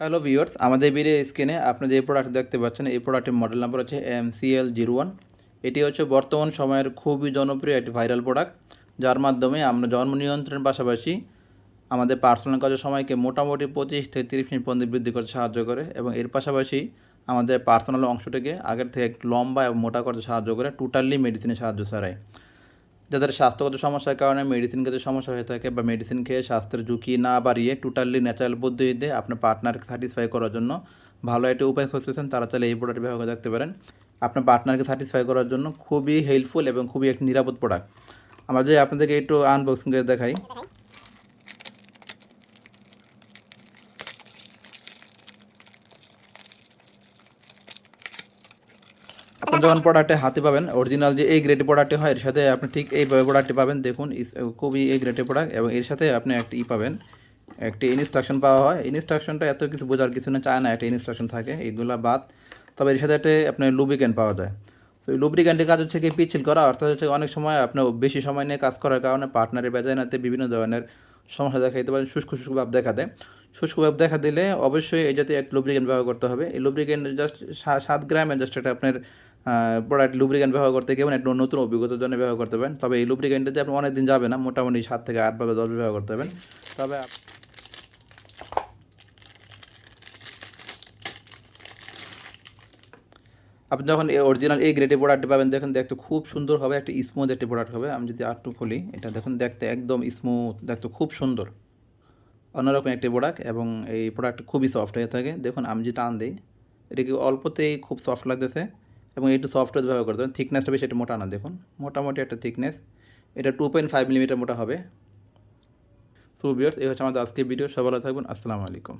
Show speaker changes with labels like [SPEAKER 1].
[SPEAKER 1] Hello viewers আমাদের video স্ক্রিনে আপনি যে প্রোডাক্ট দেখতে পাচ্ছেন, এই প্রোডাক্টের মডেল নাম্বার হচ্ছে এম সিএল জিরো ওয়ান এটি হচ্ছে বর্তমান সময়ের খুবই জনপ্রিয় একটি ভাইরাল প্রোডাক্ট যার মাধ্যমে আমরা জন্ম নিয়ন্ত্রণের পাশাপাশি আমাদের পার্সোনাল কাজের সময়কে মোটামুটি পঁচিশ থেকে তিরিশ মিনিট পর্যন্ত বৃদ্ধি করতে সাহায্য করে এবং এর পাশাপাশি আমাদের পার্সোনাল অংশটাকে আগের থেকে লম্বা এবং মোটা করতে সাহায্য করে টোটালি মেডিসিনের সাহায্য ছাড়াই। যাদের স্বাস্থ্যগত সমস্যার কারণে মেডিসিন খেতে সমস্যা হয়ে থাকে বা মেডিসিন খেয়ে স্বাস্থ্যের ঝুঁকি না বাড়িয়ে টোটালি ন্যাচারাল পদ্ধতিতে আপনার পার্টনারকে স্যাটিসফাই করার জন্য ভালো একটা উপায় খুঁজতেছেন, তারা চাইলে এই প্রোডাক্ট ব্যবহার করে পারেন। আপনার পার্টনারকে স্যাটিসফাই করার জন্য খুবই হেল্পফুল এবং খুবই একটি নিরাপদ প্রোডাক্ট আমরা যদি আপনাদেরকে একটু আনবক্সিং করে দেখাই। আপনি যখন প্রোডাক্টে হাতে পাবেন অরিজিনাল যে এই গ্রেড প্রোডাক্টটি হয়, এর সাথে আপনি ঠিক এইভাবে প্রোডাক্টটি পাবেন, দেখুন খুবই এই গ্রেডের প্রোডাক্ট এবং এর সাথে আপনি একটি ই পাবেন, একটি ইনস্ট্রাকশন পাওয়া হয়। ইনস্ট্রাকশনটা এত কিছু বোঝার কিছু না, চায় না, একটা ইনস্ট্রাকশন থাকে, এগুলো বাদ। তবে এর সাথে একটা আপনার লুব্রিকেন্ট পাওয়া যায়। তো এই লুব্রিকেন্টের কাজ হচ্ছে কি পিছিল করা, অর্থাৎ হচ্ছে অনেক সময় আপনার বেশি সময় নিয়ে কাজ করার কারণে পার্টনারের বেজায়নাতে বিভিন্ন ধরনের সমস্যা দেখা দিতে পারে শুষ্ক শুষ্ক ভাব দেখা দেয়। শুষ্ক ভাব দেখা দিলে অবশ্যই এই জাতীয় এক লুব্রিকেন্ট ব্যবহার করতে হবে। এই লুব্রিকেন্ট জাস্ট সাত গ্রামের জাস্ট একটা আপনার প্রোডাক্ট লুব্রিকেন্ট ব্যবহার করতে গিয়ে একটা নতুন অভিজ্ঞতার জন্য ব্যবহার করতে পারেন। তবে এই লুব্রিকেন্টে আপনি অনেক দিন যাবে না, মোটামুটি সাত থেকে আট বা দশ ব্যবহার করতে পারবেন। তবে আপনি যখন অরিজিনাল এই গ্রেডের প্রোডাক্টটি পাবেন, দেখেন দেখতে খুব সুন্দর হবে, একটা স্মুথ একটি প্রোডাক্ট হবে। আমি যদি আরটু খুলি এটা দেখুন দেখতে একদম স্মুথ দেখতে খুব সুন্দর। অন্যরকম একটি প্রোডাক্ট এবং এই প্রোডাক্ট খুবই সফট হয়ে থাকে। দেখুন, আমি যে টান দিই এটাকে অল্পতেই খুব সফট লাগতেছে এবং একটু সফটওয়্যার ব্যবহার করতে হবে থিকনেসটা বেশি এটা মোটা না, দেখুন। মোটামুটি একটা থিকনেস এটা টু পয়েন্ট ফাইভ মিলিমিটার মোটা হবে। সো বিয়ার্স এই হচ্ছে আমাদের আজকের ভিডিও সবাই ভালো থাকবেন। আসসালামু আলাইকুম।